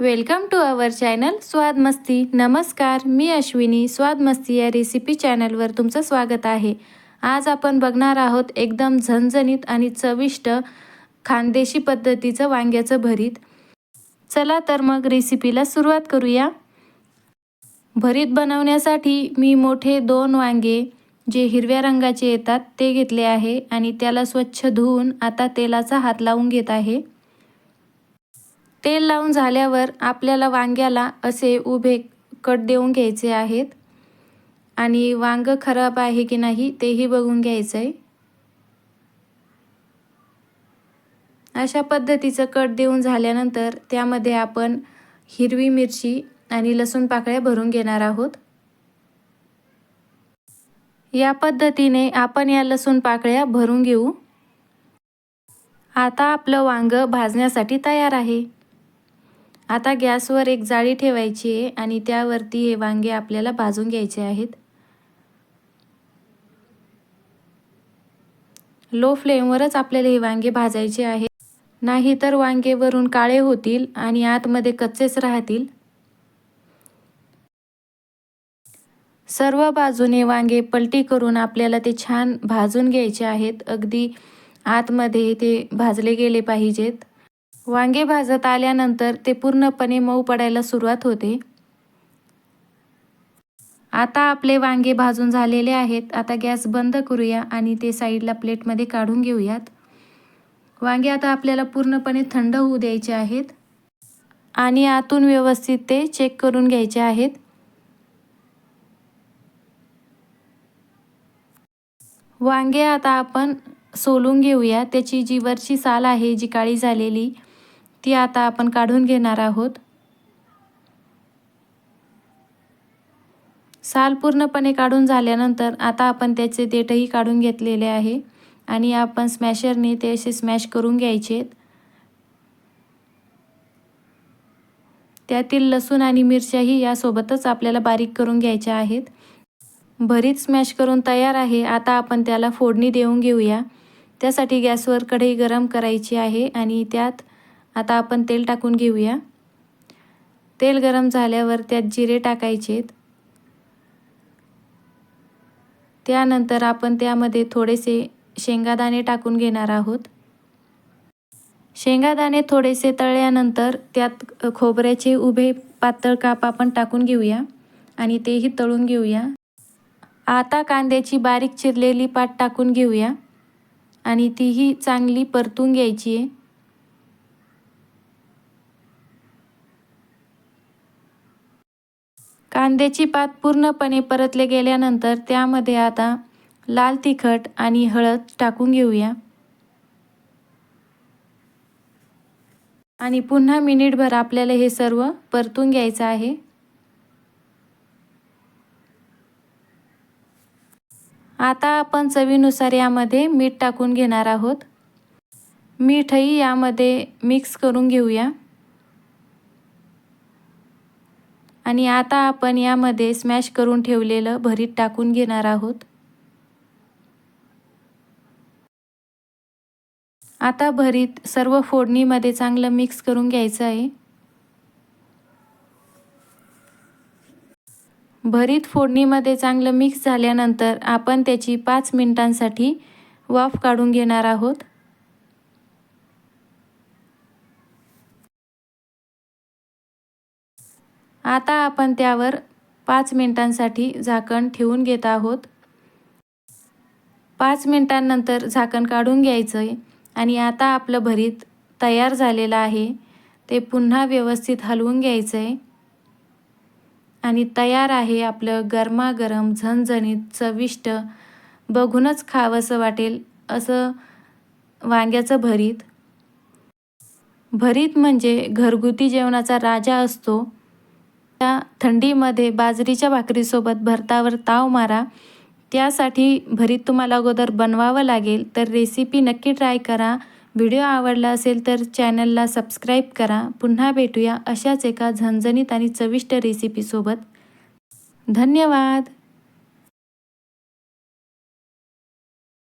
Welcome to our channel स्वाद मस्ती नमस्कार मी अश्विनी. स्वाद मस्ती या रेसिपी चॅनलवर तुमचं स्वागत आहे. आज आपण बघणार आहोत एकदम झणझणीत आणि चविष्ट खानदेशी पद्धतीचं वांग्याचं भरीत. चला तर मग रेसिपीला सुरुवात करूया. भरीत बनवण्यासाठी मी मोठे दोन वांगे जे हिरव्या रंगाचे येतात ते घेतले आहे आणि त्याला स्वच्छ धुवून आता तेलाचा हात लावून घेत आहे. तेल लावून झाल्यावर आपल्याला वांग्याला असे उभे कट देऊन घ्यायचे आहेत. आणि वांग खराब आहे की नाही तेही बघून घ्यायचं आहे अशा पद्धतीचं कट देऊन झाल्यानंतर त्यामध्ये आपण हिरवी मिरची आणि लसूण पाकळ्या भरून घेणार आहोत. या पद्धतीने आपण या लसूण पाकळ्या भरून घेऊ. आता आपलं वांग भाजण्यासाठी तयार आहे. आता गॅसवर एक जाळी ठेवायची आहे आणि त्यावरती हे वांगे आपल्याला भाजून घ्यायचे आहेत. लो फ्लेमवरच आपल्याला हे वांगे भाजायचे आहेत. नाही तर वांगे वरून काळे होतील आणि आतमध्ये कच्चेच राहतील. सर्व बाजूने वांगे पलटी करून आपल्याला ते छान भाजून घ्यायचे आहेत. अगदी आतमध्ये ते भाजले गेले पाहिजेत. वांगे भाजत आल्यानंतर ते पूर्णपणे मऊ पडायला सुरुवात होते. आता आपले वांगे भाजून झालेले आहेत. आता गॅस बंद करूया आणि ते साईडला प्लेटमध्ये काढून घेऊयात. वांगे आता आपल्याला पूर्णपणे थंड होऊ द्यायचे आहेत. आणि आतून व्यवस्थित ते चेक करून घ्यायचे आहेत. वांगे आता आपण सोलून घेऊया. त्याची जी वरची साल आहे जी काळी झालेली ती आता आपण काढून घेणार आहोत. साल पूर्णपणे काढून झाल्यानंतर आता आपण त्याचे देठही काढून घेतलेले आहे आणि आपण स्मॅशरने ते असे स्मॅश करून घ्यायचे त्यातील लसूण आणि मिरच्याही यासोबतच आपल्याला बारीक करून घ्यायच्या आहेत. भरीत स्मॅश करून तयार आहे. आता आपण त्याला फोडणी देऊन घेऊया. त्यासाठी गॅसवर कढई गरम करायची आहे आणि त्यात आता आपण तेल टाकून घेऊया. तेल गरम झाल्यावर त्यात जिरे टाकायचेत. त्यानंतर आपण त्यामध्ये थोडेसे शेंगादाणे टाकून घेणार आहोत. शेंगादाणे थोडेसे तळल्यानंतर त्यात खोबऱ्याचे उभे पातळ काप आपण टाकून घेऊया आणि तेही तळून घेऊया. आता कांद्याची बारीक चिरलेली पाट टाकून घेऊया आणि तीही चांगली परतून घ्यायची आहे. कांद्याची पात पूर्णपणे परतले गेल्यानंतर त्यामध्ये आता लाल तिखट आणि हळद टाकून घेऊया. आणि पुन्हा मिनिटभर आपल्याला हे सर्व परतून घ्यायचं आहे. आता आपण चवीनुसार यामध्ये मीठ टाकून घेणार आहोत. मीठही यामध्ये मिक्स करून घेऊया. आणि आता आपण यामध्ये स्मॅश करून ठेवलेलं भरीत टाकून घेणार आहोत. आता भरीत सर्व फोडणीमध्ये चांगलं मिक्स करून घ्यायचं आहे. भरीत फोडणीमध्ये चांगलं मिक्स झाल्यानंतर आपण त्याची पाच मिनिटांसाठी वाफ काढून घेणार आहोत. आता आपण त्यावर पाच मिनटांसाठी झाकण ठेवून घेत आहोत. पाच मिनटांनंतर झाकण काढून घ्यायचं आहे आणि आता आपलं भरीत तयार झालेलं आहे. ते पुन्हा व्यवस्थित हलवून घ्यायचं आहे आणि तयार आहे आपलं गरमागरम झणझणीत चविष्ट बघूनच खावंसं वाटेल असं वांग्याचं भरीत. भरीत म्हणजे घरगुती जेवणाचा राजा असतो. त्या थंडीमध्ये बाजरीच्या भाकरीसोबत भरतावर ताव मारा. त्यासाठी भरीत तुम्हाला अगोदर बनवावं लागेल तर रेसिपी नक्की ट्राय करा. व्हिडिओ आवडला असेल तर चॅनलला सबस्क्राईब करा. पुन्हा भेटूया अशाच एका झणझणीत आणि चविष्ट रेसिपीसोबत. धन्यवाद!